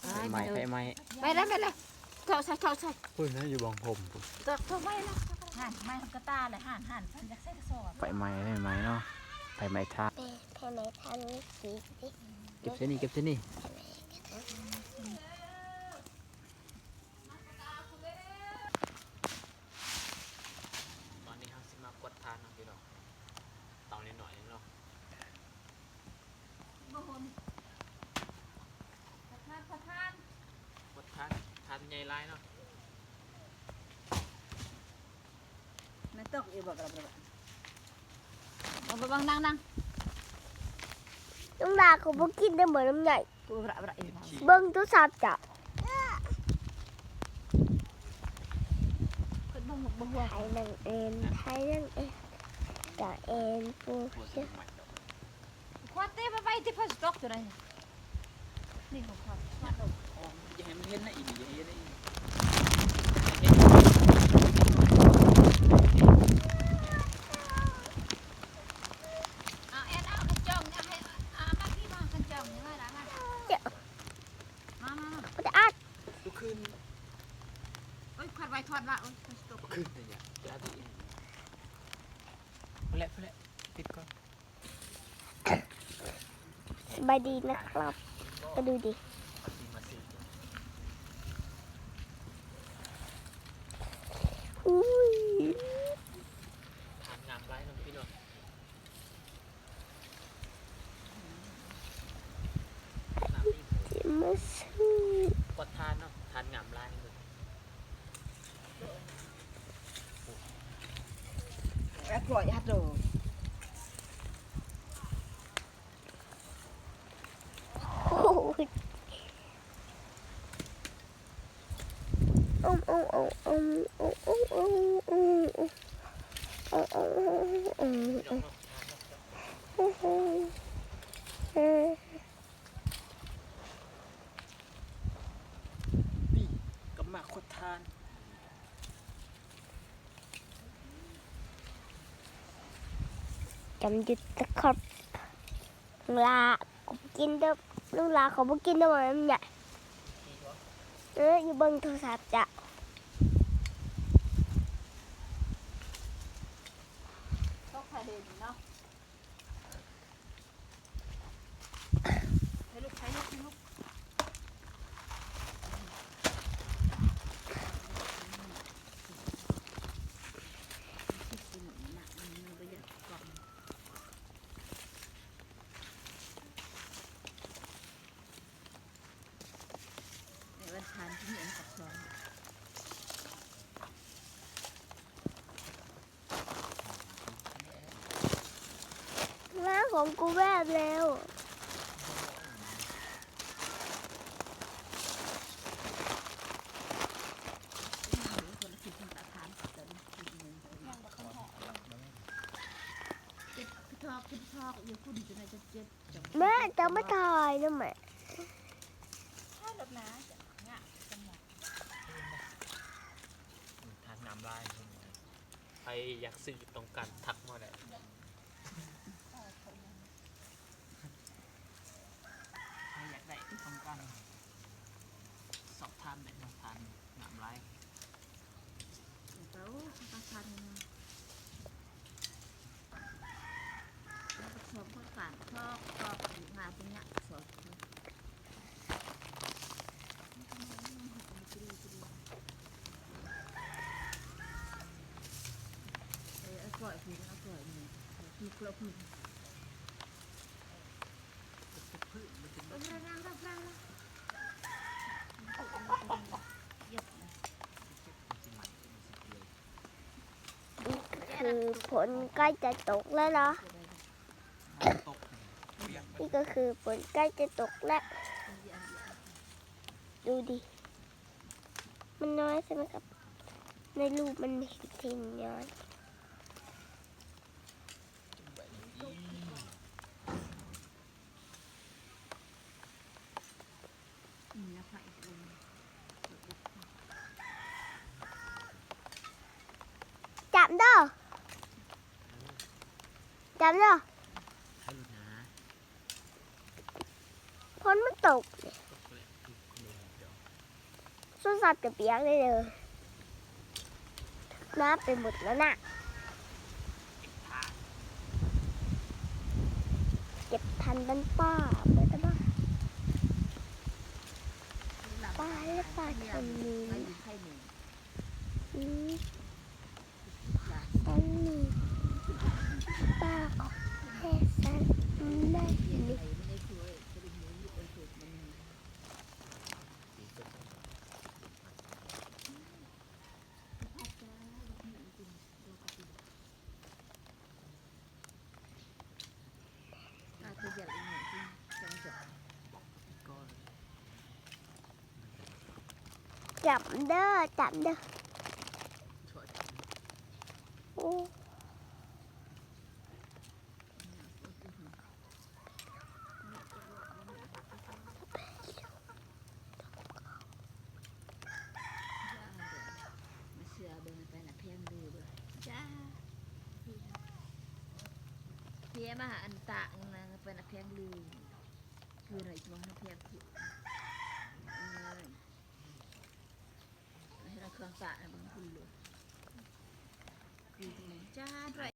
ไฟไหม้ไฟไหม้ไปแล้วไปแล้วเข้าใส่เข้าใส่พูดนะอยู่บางผมพุ่นตัวตัวไปแล้วห่านไม่กระตาเลยห่านห่านพันยักษ์ใส่กระสอบไฟไหม้ไฟไหม้เนาะไฟไหม้ท่าแม่ทำไมทำนี้สีสิเก็บเส้นนี่เก็บเส้นนี่ dok iba ka na Mababang nang nang. Nung bà của bố kia đâm bởi năm nhảy Cô rạ rạ iba. Bông tôi sạp chả Bông một bông hoa. Hai lần em, hai lần em. Cả em vô chứ. Khoa tê bà bay tê phát dọc tụi này. Đi không khoa. Khoa đâu. Giờ em hên này, giờ hên này. พอแล้วพอแล้วปิดก่อนสบายดีนะครับ ก็ดูดิดีมาสิอุ้ยทานงามไรเนาะพี่น้องน้ำนี่จิมาซื้อกดทานเนาะทานงามไรเลย กรอยัดโดอ จำจุดตะครับลาผมกินเด้อลูกลาเขาบอกกินเด้อเหมือนน้ำใหญ่เอออยู่บนโทรศัพท์จ้ะ ประานที่เห็นกับสองแม่ของกูแวบแล้วแม่จะไม่ถ่ายทำไหม รอยากซื้อตรงกันทักมาได้ใครอยากได้ตรงกันสอบถามได้มาทานน้ำลาย เต้าต้องทานนะแล้วก็ชมข้าวสารทอกทอกงาตรงเนี้ยสดเออปล่อยพี่เอาปล่อยนี่พี่ กลัวพี่พืชมันถึงมันรังกับรังคือฝนใกล้จะตกแล้วเนาะตกนี่ก็คือฝนใกล้จะตกแล้ว ดูดิ มันน้อยใช่ไหมครับ ในรูปมันเห็นทีน้อย อืมแล้วไฟลง จับเด้อ จับเด้อให้นะฝนมันตกตกเลยสุดสัตว์จะเปียกเลยเด้อน้ำไปหมดแล้วน่ะ เก็บทันบ้านป้าเมื่อตะบ้าป้าและป้าชนนี้ไม่มีใครหนึ่งอืมตอนนี้ป้าขอแค่สันได้ เย็น ไหม ไหนไม่ได้ช่วยกระดิ่งหมุนอยู่บนสุดมัน อาจจะอยากอีกหน่อยที่จังจบ ก็ จับเด้อจับเด้อช่วยโอ้ม เราเครื่องตะนะบางคุณลวงคือจ้าด้วย